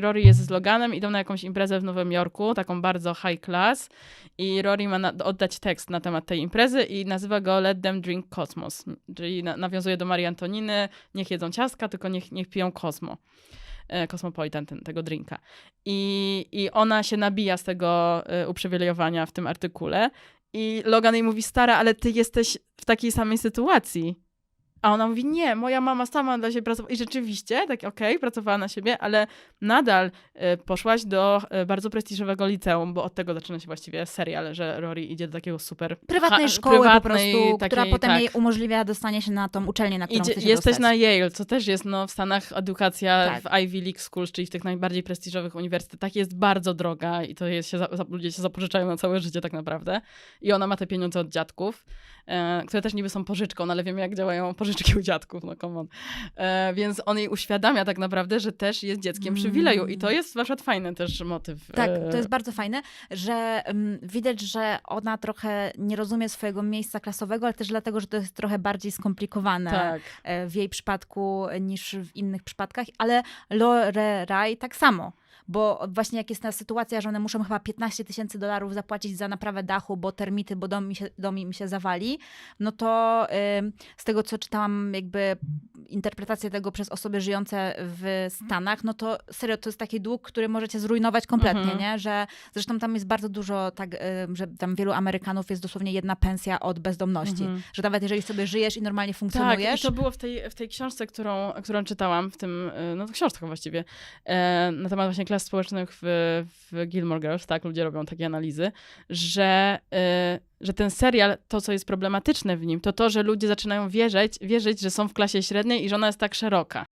Rory jest z Loganem, idą na jakąś imprezę w Nowym Jorku, taką bardzo high class i Rory ma oddać tekst na temat tej imprezy i nazywa go Let Them Drink Cosmos, czyli na, nawiązuje do Marii Antoniny, niech jedzą ciastka, tylko niech, niech piją Cosmo. E, Cosmopolitan, ten, tego drinka. I, I ona się nabija z tego e, uprzywilejowania w tym artykule i Logan jej mówi, stara, ale ty jesteś w takiej samej sytuacji. A ona mówi, nie, moja mama sama dla siebie pracowała. I rzeczywiście, tak okej, pracowała na siebie, ale nadal e, poszłaś do e, bardzo prestiżowego liceum, bo od tego zaczyna się właściwie serial, że Rory idzie do takiego super... Prywatnej ha- szkoły prywatnej po prostu, która takiej, potem tak. jej umożliwia dostanie się na tą uczelnię, na którą Idzie, chce się jesteś dostać. na Yale, co też jest no, w Stanach edukacja Tak. w Ivy League Schools, czyli w tych najbardziej prestiżowych uniwersytetach jest bardzo droga i to jest się, za, ludzie się zapożyczają na całe życie tak naprawdę. I ona ma te pieniądze od dziadków, e, które też niby są pożyczką, no ale wiemy jak działają pożyczki u dziadków, no come on. E, więc on jej uświadamia tak naprawdę, że też jest dzieckiem przywileju i to jest na przykład fajny też motyw. Tak, e, to jest bardzo fajne, że um, widać, że ona trochę nie rozumie swojego miejsca klasowego, ale też dlatego, że to jest trochę bardziej skomplikowane Tak. e, w jej przypadku niż w innych przypadkach, ale Lorelai tak samo. Bo właśnie jak jest ta sytuacja, że one muszą chyba 15 tysięcy dolarów zapłacić za naprawę dachu, bo termity, bo dom, mi się, dom im się zawali, no to ym, z tego, co czytałam, jakby interpretację tego przez osoby żyjące w Stanach, no to serio, to jest taki dług, który możecie zrujnować kompletnie, Mhm. nie? Że zresztą tam jest bardzo dużo tak, ym, że tam wielu Amerykanów jest dosłownie jedna pensja od bezdomności. Mhm. Że nawet jeżeli sobie żyjesz i normalnie Tak, funkcjonujesz, i to było w tej, w tej książce, którą, którą czytałam, w tym, e, no to książka właściwie, e, na temat właśnie klas społecznych w, w Gilmore Girls, tak, ludzie robią takie analizy, że, e, że ten serial, to co jest problematyczne w nim, to to, że ludzie zaczynają wierzyć, wierzyć, że są w klasie średniej i że ona jest tak szeroka.